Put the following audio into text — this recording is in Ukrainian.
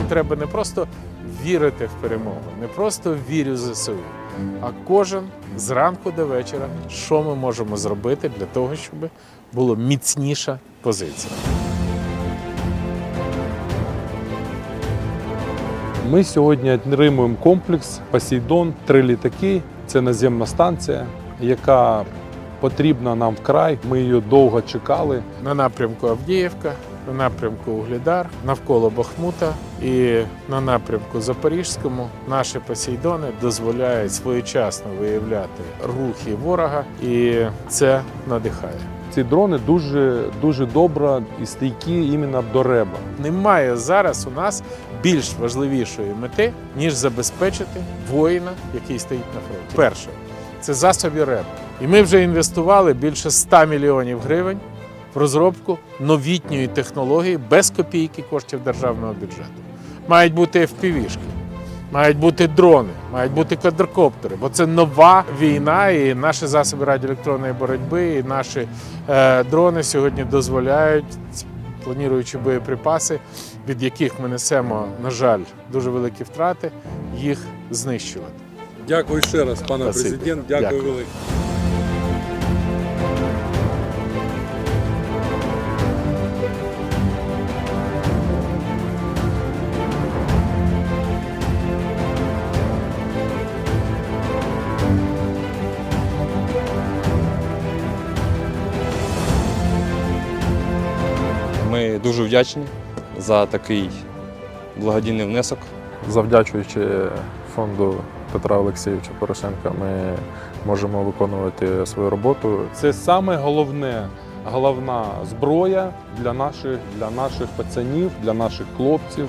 треба не просто вірити в перемогу, не просто вірю ЗСУ, а кожен зранку до вечора, що ми можемо зробити для того, щоб була міцніша позиція. Ми сьогодні отримуємо комплекс Посейдон, три літаки. Це наземна станція, яка потрібна нам вкрай. Ми її довго чекали. на напрямку Авдіївка, на напрямку Углідар, навколо Бахмута і на напрямку Запорізькому наші посейдони дозволяють своєчасно виявляти рухи ворога, і це надихає. Ці дрони дуже дуже добре і стійкі іменно до реба. Немає зараз у нас більш важливішої мети, ніж забезпечити воїна, який стоїть на фронті. Перше, це засоби РЕБ. І ми вже інвестували більше 100 мільйонів гривень в розробку новітньої технології без копійки коштів державного бюджету. Мають бути FPV-шки, мають бути дрони, мають бути квадрокоптери, бо це нова війна, і наші засоби радіоелектронної боротьби, і наші е, дрони сьогодні дозволяють, плануючи боєприпаси, від яких ми несемо, на жаль, дуже великі втрати, їх знищувати. Дякую ще раз, пане Спасибі. президент. Дякую Дякую Дякую. велике. Ми дуже вдячні за такий благодійний внесок. Завдячуючи фонду Петра Олексійовича Порошенка, ми можемо виконувати свою роботу. Це саме головне, головна зброя для наших, для наших пацанів, для наших хлопців.